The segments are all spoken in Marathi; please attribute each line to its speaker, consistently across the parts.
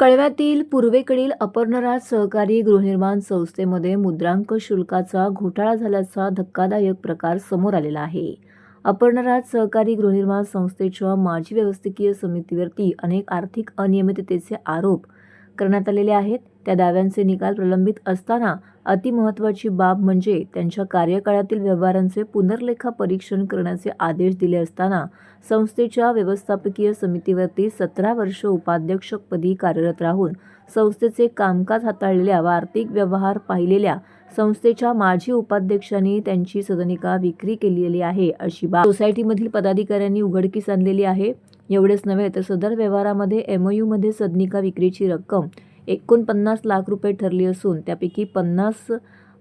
Speaker 1: कळव्यातील पूर्वेकडील अपर्णराज सहकारी गृहनिर्माण संस्थेमध्ये मुद्रांक शुल्काचा घोटाळा झाल्याचा धक्कादायक प्रकार समोर आलेला आहे. अपर्णराज सहकारी गृहनिर्माण संस्थेच्या माजी व्यवस्थापकीय समितीवरती अनेक आर्थिक अनियमिततेचे आरोप करण्यात आलेले आहेत. त्या दाव्यांचे निकाल प्रलंबित असताना अतिमहत्वाची बाब म्हणजे त्यांच्या कार्यकाळातील व्यवहारांचे पुनर्लेखा परीक्षण करण्याचे आदेश दिले असताना संस्थेच्या व्यवस्थापकीय समितीवरती सतरा वर्ष उपाध्यक्षपदी कार्यरत राहून संस्थेचे कामकाज हाताळलेल्या व आर्थिक व्यवहार पाहिलेल्या संस्थेच्या माजी उपाध्यक्षांनी त्यांची सदनिका विक्री केलेली आहे अशी बाब. सोसायटीमधील पदाधिकाऱ्यांनी उघडकीस आणलेली आहे. एवढेच नव्हे तर सदर व्यवहारामध्ये एमओयूमध्ये सदनिका विक्रीची रक्कम एकोणपन्नास लाख रुपये ठरली असून त्यापैकी पन्नास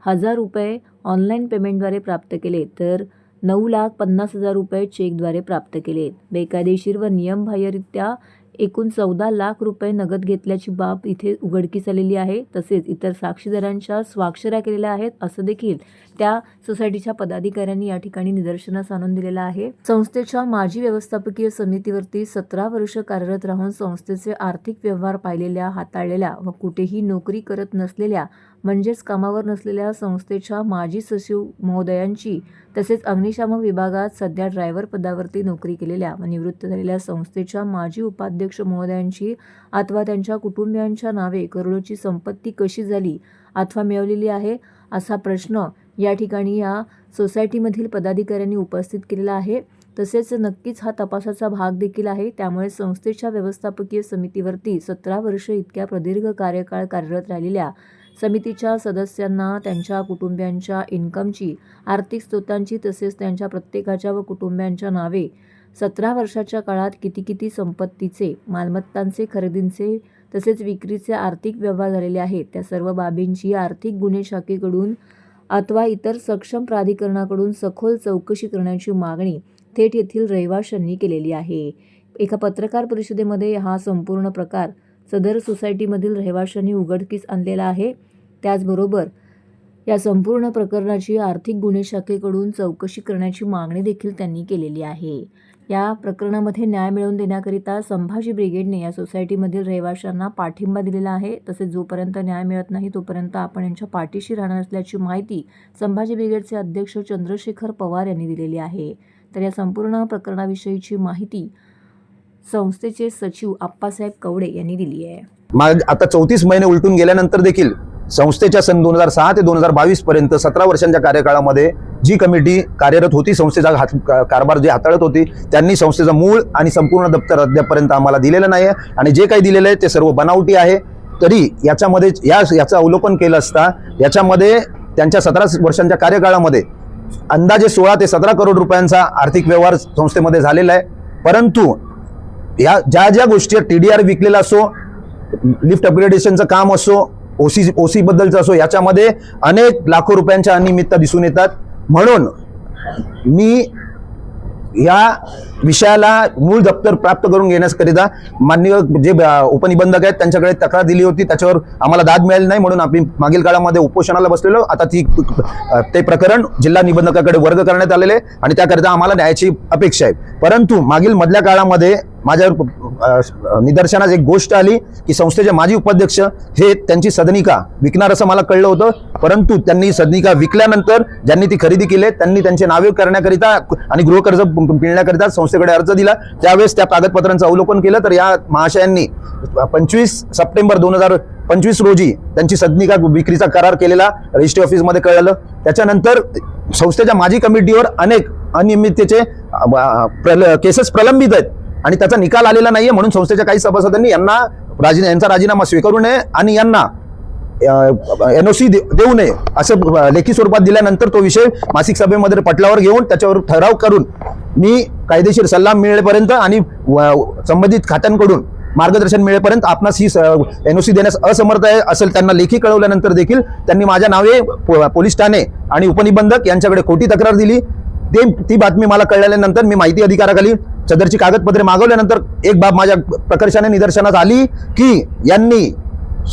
Speaker 1: हजार रुपये ऑनलाईन पेमेंटद्वारे प्राप्त केले तर नऊ लाख पन्नास हजार रुपये चेकद्वारे प्राप्त केले. बेकायदेशीर व नियमबाह्यरित्या एकूण चौदा लाख रुपये नगद घेतल्याची बाब इथे उघडकीस आलेली आहे. तसेच इतर साक्षीदारांच्या स्वाक्षऱ्या केलेल्या आहेत. असं देखील त्या सोसायटीच्या पदाधिकाऱ्यांनी या ठिकाणी निदर्शनास आणून दिलेलं आहे. संस्थेच्या माजी व्यवस्थापकीय समितीवरती सतरा वर्ष कार्यरत राहून संस्थेचे आर्थिक व्यवहार पाहिलेल्या हाताळलेल्या व कुठेही नोकरी करत नसलेल्या म्हणजेच कामावर नसलेल्या संस्थेच्या माजी सचिव महोदयांची तसेच अग्निशामक विभागात सध्या ड्रायव्हर पदावरती नोकरी केलेल्या व निवृत्त झालेल्या संस्थेच्या माजी उपाध्यक्ष महोदयांची अथवा त्यांच्या कुटुंबियांच्या नावे करोडोची संपत्ती कशी झाली अथवा मिळवलेली आहे असा प्रश्न या ठिकाणी या सोसायटीमधील पदाधिकाऱ्यांनी उपस्थित केलेला आहे. तसेच नक्कीच हा तपासाचा भाग देखील आहे. त्यामुळे संस्थेच्या व्यवस्थापकीय समितीवरती सतरा वर्ष इतक्या प्रदीर्घ कार्यकाळ कार्यरत राहिलेल्या समितीच्या सदस्यांना त्यांच्या कुटुंबियांच्या इन्कमची आर्थिक स्रोतांची तसेच त्यांच्या प्रत्येकाच्या व कुटुंबियांच्या नावे सतरा वर्षाच्या काळात किती किती संपत्तीचे मालमत्तांचे खरेदींचे तसेच विक्रीचे आर्थिक व्यवहार झालेले आहेत. त्या सर्व बाबींची आर्थिक गुन्हे शाखेकडून अथवा इतर सक्षम प्राधिकरणाकडून सखोल चौकशी करण्याची मागणी थेट येथील रहिवाशांनी केलेली आहे. एका पत्रकार परिषदेमध्ये हा संपूर्ण प्रकार सदर सोसायटीमधील रहिवाशांनी उघडकीस आणलेला आहे. त्याचबरोबर या संपूर्ण प्रकरणाची आर्थिक गुन्हे शाखेकडून चौकशी करण्याची मागणी देखील त्यांनी केलेली आहे. या प्रकरणामध्ये न्याय मिळवून देण्याकरिता संभाजी ब्रिगेडने या सोसायटीमधील रहिवाशांना पाठिंबा दिलेला आहे. तसेच जोपर्यंत न्याय मिळत नाही तोपर्यंत आपण यांच्या पाठीशी राहणार असल्याची माहिती संभाजी ब्रिगेडचे अध्यक्ष चंद्रशेखर पवार यांनी दिलेली आहे. तर या संपूर्ण प्रकरणाविषयीची माहिती संस्थेचे सचिव आप्पासाहेब कवडे यांनी दिली आहे.
Speaker 2: आता चौतीस महिने उलटून गेल्यानंतर देखील संस्थेच्या सन दोन हजार सहा ते दोन हजार बावीस पर्यंत सतरा वर्षांच्या कार्यकाळामध्ये जी कमिटी कार्यरत होती संस्थेचा हात कारभार जे हाताळत होती त्यांनी संस्थेचं मूळ आणि संपूर्ण दप्तर अद्यापर्यंत आम्हाला दिलेलं नाही आहे आणि जे काही दिलेलं आहे ते सर्व बनावटी आहे. तरी याच्यामध्ये या याचं अवलोकन केलं असता याच्यामध्ये त्यांच्या सतरा वर्षांच्या कार्यकाळामध्ये अंदाजे सोळा ते सतरा करोड रुपयांचा आर्थिक व्यवहार संस्थेमध्ये झालेला आहे. परंतु या ज्या ज्या गोष्टी टी डी आर विकलेला असो लिफ्ट अपग्रेडेशनचं काम असो ओसी ओ सीबद्दलचं असो याच्यामध्ये अनेक लाखो रुपयांच्या अनियमितता दिसून येतात. म्हणून मी या विषयाला मूळ दप्तर प्राप्त करून घेण्याकरिता माननीय जे उपनिबंधक आहेत त्यांच्याकडे तक्रार दिली होती. त्याच्यावर आम्हाला दाद मिळाली नाही म्हणून आम्ही मागील काळामध्ये उपोषणाला बसलेलो. आता ती ते प्रकरण जिल्हा निबंधकाकडे वर्ग करण्यात आलेले आहे आणि त्याकरिता आम्हाला न्यायाची अपेक्षा आहे. परंतु मागील मधल्या काळामध्ये माझ्यावर निदर्शनास एक गोष्ट आली की संस्थेचे माजी उपाध्यक्ष हे त्यांची सदनिका विकणार असं मला कळलं होतं. परंतु त्यांनी सदनिका विकल्यानंतर ज्यांनी ती खरेदी केली त्यांनी त्यांचे नावे करण्याकरिता आणि गृहकर्ज मिळण्याकरिता संस्थेकडे अर्ज दिला. त्यावेळेस त्या कागदपत्रांचं अवलोकन केलं. तर या महाशयांनी पंचवीस सप्टेंबर दोन हजार पंचवीस रोजी त्यांची सदनिका विक्रीचा करार केलेला रजिस्ट्री ऑफिसमध्ये कळलं. त्याच्यानंतर संस्थेच्या माजी कमिटीवर अनेक अनियमिततेचे प्रल केसेस प्रलंबित आहेत. आणि त्याचा निकाल आलेला नाहीये म्हणून संस्थेच्या काही सभासदांनी यांना राजी यांचा राजीनामा स्वीकारू नये आणि यांना एनओसी देऊ नये असं लेखी स्वरूपात दिल्यानंतर तो विषय मासिक सभेमध्ये पटलावर घेऊन त्याच्यावर ठराव करून मी कायदेशीर सल्ला मिळेपर्यंत आणि व- संबंधित खात्यांकडून मार्गदर्शन मिळेपर्यंत आपणास ही एनओसी देण्यास असमर्थ आहे असेल त्यांना लेखी कळवल्यानंतर देखील त्यांनी माझ्या नावे पो- पोलीस ठाणे आणि उपनिबंधक यांच्याकडे खोटी तक्रार दिली. ते ती बातमी मला कळल्यानंतर मी माहिती अधिकाराखाली सदरची कागदपत्रे मागवल्यानंतर एक बाब माझ्या प्रकर्षाने निदर्शनास आली की यांनी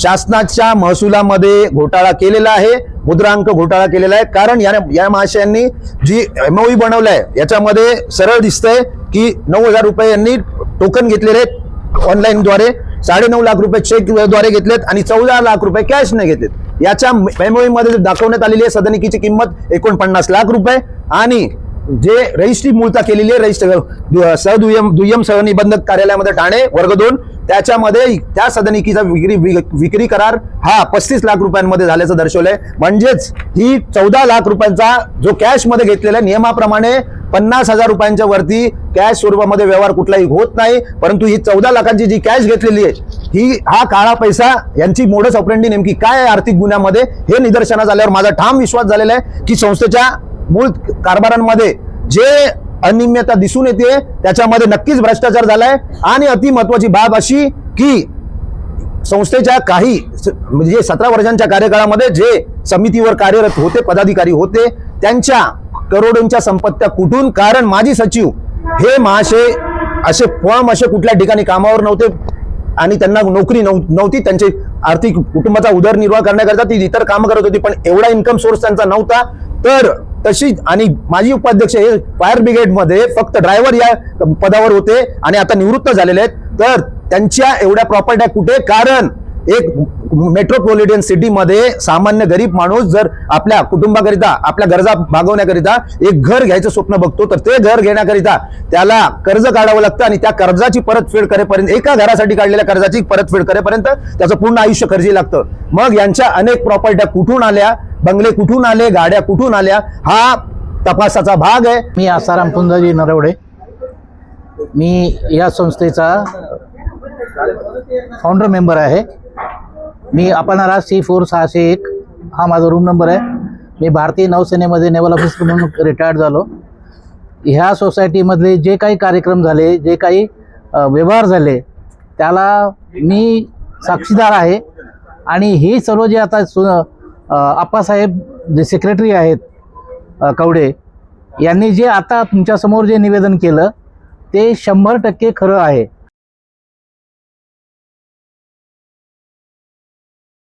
Speaker 2: शासनाच्या महसुलामध्ये घोटाळा केलेला आहे मुद्रांक घोटाळा केलेला आहे. कारण याने या महाशयांनी जी एमओई बनवलाय याच्यामध्ये सरळ दिसतंय की नऊ हजार रुपये यांनी टोकन घेतलेले ऑनलाईनद्वारे ऑनलाईनद्वारे साडेनऊ लाख रुपये चेकद्वारे घेतलेत आणि चौदा लाख रुपये कॅशने घेतलेत. याच्या एमओईमध्ये दाखवण्यात आलेली आहे सदनिकीची किंमत एकोणपन्नास लाख रुपये आणि जे रजिस्ट्री मूळता केलेली आहे रजिस्टर सहदुय्यम दुय्यम सहनिबंधक कार्यालयामध्ये ठाणे वर्ग दोन. त्याच्यामध्ये त्या सदनिकीचा विक्री विक्री करार हा पस्तीस लाख रुपयांमध्ये झाल्याचं दर्शवलंय. म्हणजेच ही चौदा लाख रुपयांचा जो कॅशमध्ये घेतलेला आहे नियमाप्रमाणे पन्नास हजार रुपयांच्या वरती कॅश स्वरूपामध्ये व्यवहार कुठलाही होत नाही. परंतु ही चौदा लाखांची जी कॅश घेतलेली आहे ही हा काळा पैसा यांची मोडस ऑपरेंडी नेमकी काय आहे आर्थिक गुन्ह्यामध्ये हे निदर्शनास आल्यावर माझा ठाम विश्वास झालेला आहे की संस्थेच्या मूळ कारभारांमध्ये जे अनियमितता दिसून येते त्याच्यामध्ये नक्कीच भ्रष्टाचार झालाय. आणि अति महत्वाची बाब अशी की संस्थेच्या काही स- म्हणजे सतरा वर्षांच्या कार्यकाळामध्ये जे समितीवर कार्यरत होते पदाधिकारी होते त्यांच्या करोडोंच्या संपत्त्या कुठून? कारण माजी सचिव हे महाशय असे फॉर्म असे कुठल्या ठिकाणी कामावर नव्हते आणि त्यांना नोकरी नव्ह- नव्हती. त्यांचे आर्थिक कुटुंबाचा उदरनिर्वाह करण्याकरता ती इतर कामं करत होती पण एवढा इन्कम सोर्स त्यांचा नव्हता. तर तशी आणि माजी उपाध्यक्ष हे फायर ब्रिगेडमध्ये फक्त ड्रायव्हर या पदावर होते आणि आता निवृत्त झालेले आहेत. तर त्यांच्या एवढ्या प्रॉपर्ट्या कुठे? कारण एक मेट्रोपॉलिटन सिटीमध्ये सामान्य गरीब माणूस जर आपल्या कुटुंबाकरिता आपल्या गरजा भागवण्याकरिता एक घर घ्यायचं स्वप्न बघतो तर ते घर घेण्याकरिता त्याला कर्ज काढावं लागतं आणि त्या कर्जाची परतफेड करेपर्यंत एका घरासाठी काढलेल्या कर्जाची परतफेड करेपर्यंत त्याचं पूर्ण आयुष्य खर्ची लागतं. मग यांच्या अनेक प्रॉपर्ट्या कुठून आल्या? बंगले कुठून आले गाड्या कुठून आल्या हा तपासाचा भाग आहे.
Speaker 3: मी आसाराम पुंजाजी नरवडे. मी या संस्थेचा फाउंडर मेंबर आहे. मी अपनारा सी फोर सहाशे एक हा माझा रूम नंबर आहे. मी भारतीय नौसेनेमध्ये नेव्हल ऑफिसर म्हणून रिटायर्ड झालो. ह्या सोसायटीमधले जे काही कार्यक्रम झाले जे काही व्यवहार झाले त्याला मी साक्षीदार आहे. आणि हे सर्व जे आता सु आप्पासाहेब जे सेक्रेटरी आहेत कवडे यांनी जे आता तुमच्यासमोर जे निवेदन केलं ते शंभर टक्के खरं आहे.